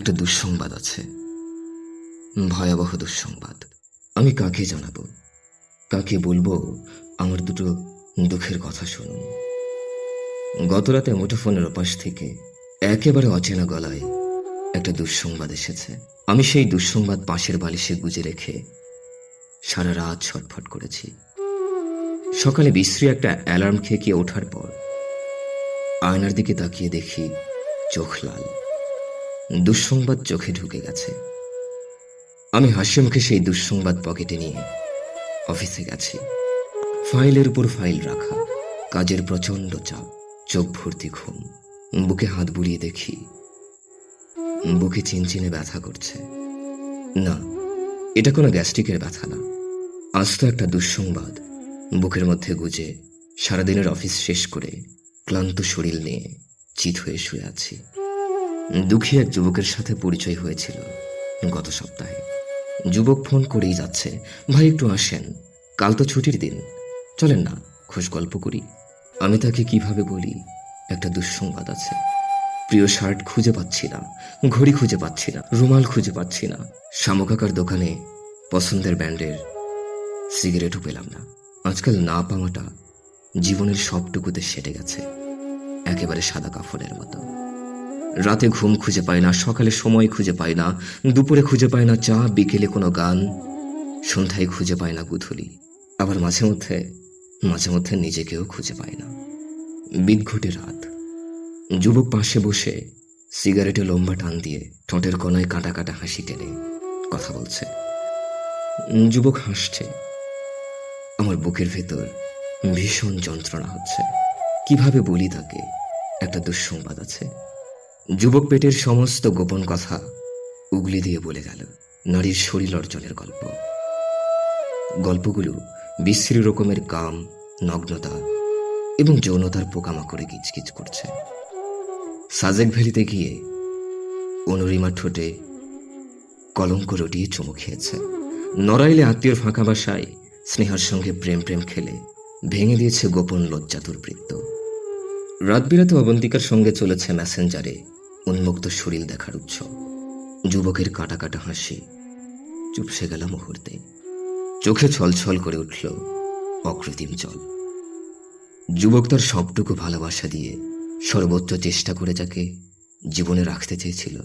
একটা দুঃসংবাদ আছে। ভয়াবহ দুঃসংবাদ। আমি কাকে জানাব? কাকে বলব? আমার দুটো দুঃখের কথা শুনুন। গতরাতে মুঠোফোনের ওপাশ থেকে একেবারে অচেনা গলায় একটা দুঃসংবাদ এসেছে। আমি সেই দুঃসংবাদ পাশের বালিশে গুজে রেখে সারা রাত ছটফট করেছি। সকালে বিশ্রী একটা অ্যালার্ম খেয়ে ওঠার পর আয়নার দিকে তাকিয়ে দেখি চোখ লাল। দুঃসংবাদ চোখে ঢুকে গেছে। আমি হাসি মুখে সেই দুঃসংবাদ পকেটে নিয়ে অফিসে গেছি। ফাইলের উপর ফাইল রাখা, কাজের প্রচণ্ড চাপ, চোখ ভর্তি ঘুম, বুকে হাত বুলিয়ে দেখি, বুকে চিনচিনে ব্যথা করছে। না, এটা কোনো গ্যাস্ট্রিকের ব্যথা না। আজ তো একটা দুঃসংবাদ, বুকের মধ্যে গুজে সারাদিনের অফিস শেষ করে ক্লান্ত শরীর নিয়ে চিত হয়ে শুয়ে আছি। দুঃখী এক যুবকের সাথে পরিচয় হয়েছিল গত সপ্তাহে। যুবক ফোন করেই যাচ্ছে, ভাই, একটু আসেন। কাল তো ছুটির দিন। চলেন না খোঁজ গল্প করি। আমি তাকে কীভাবে বলি? একটা দুঃসংবাদ আছে। প্রিয় শার্ট খুঁজে পাচ্ছি না, ঘড়ি খুঁজে পাচ্ছি না, রুমাল খুঁজে পাচ্ছি না। শামুকাকার দোকানে পছন্দের ব্যান্ডের সিগারেটও পেলাম না। আজকাল না পাওয়াটা জীবনের সবটুকুতে সেটে গেছে। একেবারে সাদা কাফনের মতো। রাতে ঘুম খুঁজে পায় না, সকালে সময় খুঁজে পায় না, দুপুরে খুঁজে পায় না চা, বিকেলে কোনো গান, সন্ধ্যায় খুঁজে পায় না গুধুলি। আবার মাঝে মধ্যে মাঝে মধ্যে নিজেকেও খুঁজে পায় না। বিদঘটে রাত। যুবক পাশে বসে সিগারেটে লম্বা টান দিয়ে ঠোঁটের কোনায় কাটা কাটা হাসি টেনে কথা বলছে। যুবক হাসছে। আমার বুকের ভেতর ভীষণ যন্ত্রণা হচ্ছে। কীভাবে বলি তাকে? একটা দুঃসংবাদ আছে। যুবক পেটের সমস্ত গোপন কথা উগলি দিয়ে বলে গেল নারীর শরীর অর্জনের গল্প। গল্পগুলো বিশ্রী রকমের কাম নগ্নতা এবং যৌনতার পোকামাকড়ে কিচকিচ করছে। সাজেক ভ্যালিতে গিয়ে অনুরিমা ঠোঁটে কলঙ্ক রটিয়ে চুমু খেয়েছে। নড়াইলে আত্মীয়র ফাঁকা বাসায় স্নেহার সঙ্গে প্রেম প্রেম খেলে ভেঙে দিয়েছে গোপন লজ্জাতুর বৃত্ত। রাত বিরাতে অবন্তিকার সঙ্গে চলেছে মেসেঞ্জারে উন্মুক্ত শরীর দেখার উৎসব। যুবকের কাটা কাটা হাসি। চুপসে গেল মুহূর্তে। চোখে ছলছল করে উঠল অকৃত্রিম জল। যুবক তার সবটুকু ভালোবাসা দিয়ে সর্বোচ্চ চেষ্টা করে যাকে জীবনে রাখতে চেয়েছিল,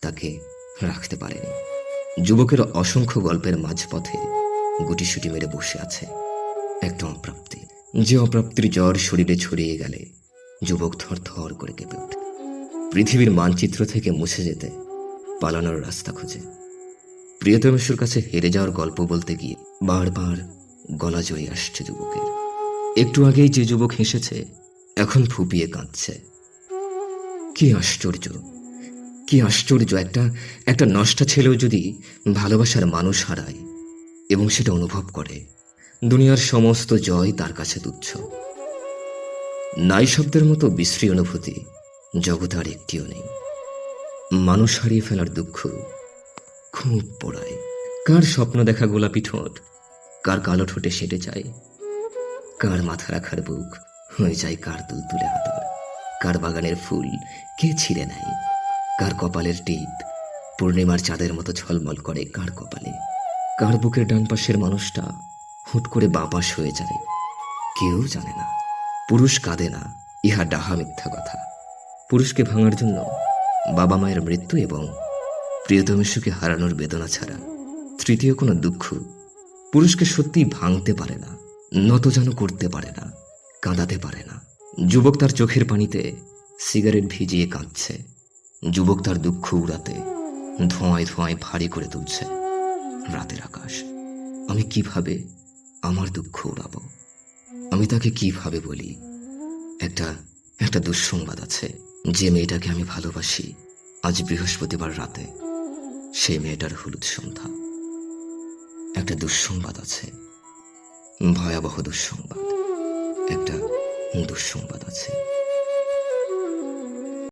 তাকে রাখতে পারেনি। যুবকের অসংখ্য গল্পের মাঝপথে গুটিসুটি মেরে বসে আছে একটা অপ্রাপ্তি। যে অপ্রাপ্তির জ্বর শরীরে ছড়িয়ে গেলে যুবক থর থর করে কেঁপে ওঠে। পৃথিবীর মানচিত্র থেকে মুছে যেতে পালানোর রাস্তা খুঁজে। প্রিয়তমেশ্বর কাছে হেরে যাওয়ার গল্প বলতে গিয়ে বারবার গলা জড়িয়ে আসছে যুবকের। একটু আগেই যে যুবক হেসেছে, এখন ফুপিয়ে কাঁদছে। কি আশ্চর্য কি আশ্চর্য, একটা একটা নষ্টা ছেলেও যদি ভালোবাসার মানুষ হারায় এবং সেটা অনুভব করে, দুনিয়ার সমস্ত জয় তার কাছে তুচ্ছ। নাই শব্দের মতো বিশ্রী অনুভূতি জগতে আর একটিও নেই। মানুষ হারিয়ে ফেলার দুঃখ খুব পড়ায়। কার স্বপ্ন দেখা গোলাপি ঠোঁট? কার কালো ঠোঁটে সেটে যায় কার মাথা রাখার বুক? হয়ে যায় কার তুলতুলে হাতর কার বাগানের ফুল কে ছিঁড়ে নেয়? কার কপালের টিপ? পূর্ণিমার চাঁদের মতো ঝলমল করে কার কপালে? কার বুকের ডান পাশের মানুষটা হুট করে বাপাস হয়ে যায়? কেউ জানে না। পুরুষ কাঁদে না। ইহা ডাহা মিথ্যা কথা। পুরুষকে ভাঙার জন্য বাবা মায়ের মৃত্যু এবং প্রিয়তমেশুকে হারানোর বেদনা ছাড়া তৃতীয় কোনো দুঃখ পুরুষকে সত্যিই ভাঙতে পারে না নত যেন করতে পারে না, কাঁদাতে পারে না। যুবক তার চোখের পানিতে সিগারেট ভিজিয়ে কাঁদছে। যুবক তার দুঃখ উড়াতে ধোঁয়ায় ধোঁয়ায় ভারী করে তুলছে রাতের আকাশ। আমি কীভাবে আমার দুঃখ উড়াবো? আমি তাকে কীভাবে বলি? একটা একটা দুঃসংবাদ আছে। যে মেয়েটাকে আমি ভালোবাসি আজ বৃহস্পতিবার রাতে, সেই মেয়েটার হলুদ সন্ধ্যা। একটা দুঃসংবাদ আছে, ভয়াবহ দুঃসংবাদ। একটা দুঃসংবাদ আছে।